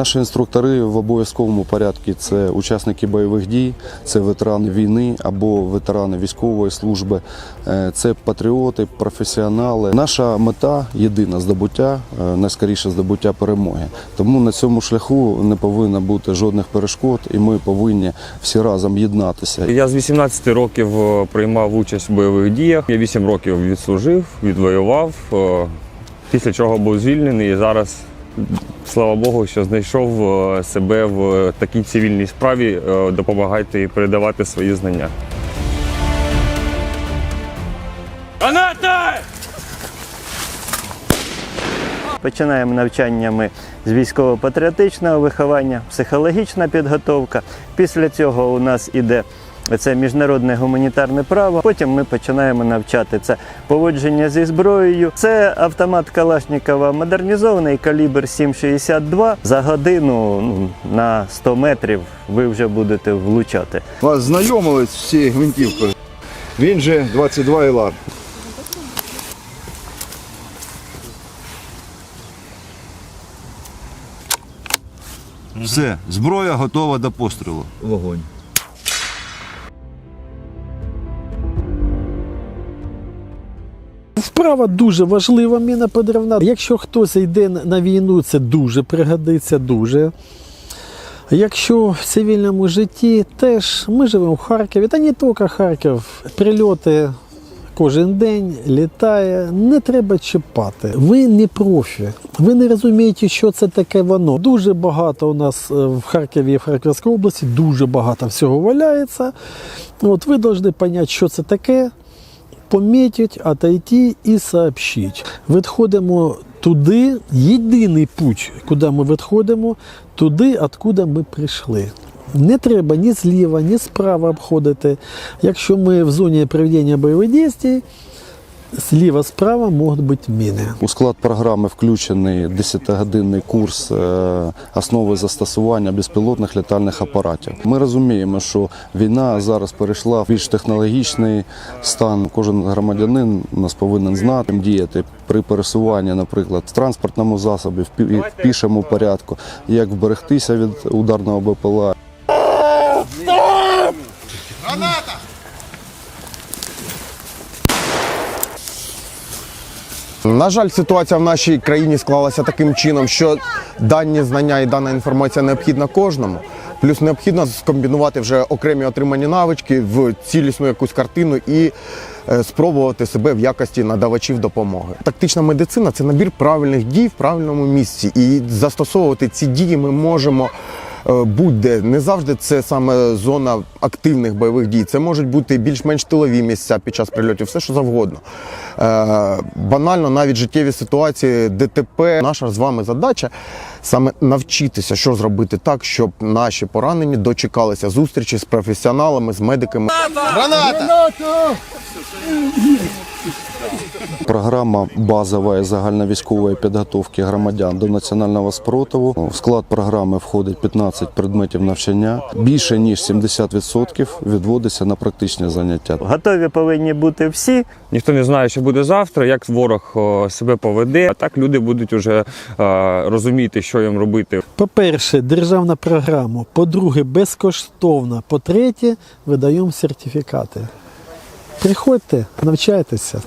Наші інструктори в обов'язковому порядку це учасники бойових дій, це ветерани війни або ветерани військової служби, е, це патріоти, професіонали. Наша мета єдина здобуття, е, найскоріше здобуття перемоги. Тому на цьому шляху не повинно бути жодних перешкод, і ми повинні всі разом єднатися. Я з 18 років е, приймав участь в бойових діях. Я 8 років відслужив, відвоював, після чого був звільнений і зараз. Слава Богу, що знайшов е, себе в такій цивільній справі, е, допомагати і передавати свої знання. Починаємо навчання ми з військово-патріотичного виховання, психологічна підготовка. Після цього у нас іде це міжнародне гуманітарне право. Потім ми починаємо навчати це поводження зі зброєю. Це автомат Калашникова модернізований калібр 7,62. За годину ну, на 100 метрів ви вже будете влучати. Вас знайомили з цією гвинтівкою. Він же 22 ІЛАР. Все, зброя готова до пострілу. Вогонь. Вправа дуже важлива міна подривна. Якщо хтось йде на війну, це дуже пригодиться, дуже. Якщо в цивільному житті теж ми живемо в Харкові, та не тільки Харків, прильоти кожен день літає, не треба чіпати. Ви не профі, ви не розумієте, що це таке воно. Дуже багато у нас е, в Харкові і в Харківській області, дуже багато всього валяється. От ви повинні зрозуміти, що це таке помітить, отойти і сообщить. Відходимо туди, єдиний путь, куди ми відходимо, туди, откуда ми прийшли. Не треба ні зліва, ні справа обходити. Якщо ми в зоні проведення бойових дій, зліва, справа можуть бути міни. У склад програми включений 10-годинний курс е, основи застосування безпілотних літальних апаратів. Ми розуміємо, що війна зараз перейшла в більш технологічний стан. Кожен громадянин нас повинен знати, діяти при пересуванні, наприклад, в транспортному засобі, в пі- пішому порядку, як вберегтися від ударного БПЛА. На жаль, ситуація в нашій країні склалася таким чином, що дані знання і дана інформація необхідна кожному. Плюс необхідно скомбінувати вже окремі отримані навички в цілісну якусь картину і е, спробувати себе в якості надавачів допомоги. Тактична медицина це набір правильних дій в правильному місці, і застосовувати ці дії ми можемо. Е, Будь-де не завжди це саме зона активних бойових дій. Це можуть бути більш-менш тилові місця під час прильотів, все що завгодно. Е, банально навіть життєві ситуації, ДТП. Наша з вами задача саме навчитися, що зробити так, щоб наші поранені дочекалися зустрічі з професіоналами, з медиками. Програма базової загальновійськової підготовки громадян до національного спротиву. В склад програми входить 15 предметів навчання. Більше ніж 70% відводиться на практичні заняття. Готові повинні бути всі. Ніхто не знає, що буде завтра, як ворог себе поведе. А так люди будуть уже е, розуміти, що їм робити. По-перше, державна програма. По-друге, безкоштовна. По-третє, видаємо сертифікати. Приходьте, навчайтеся.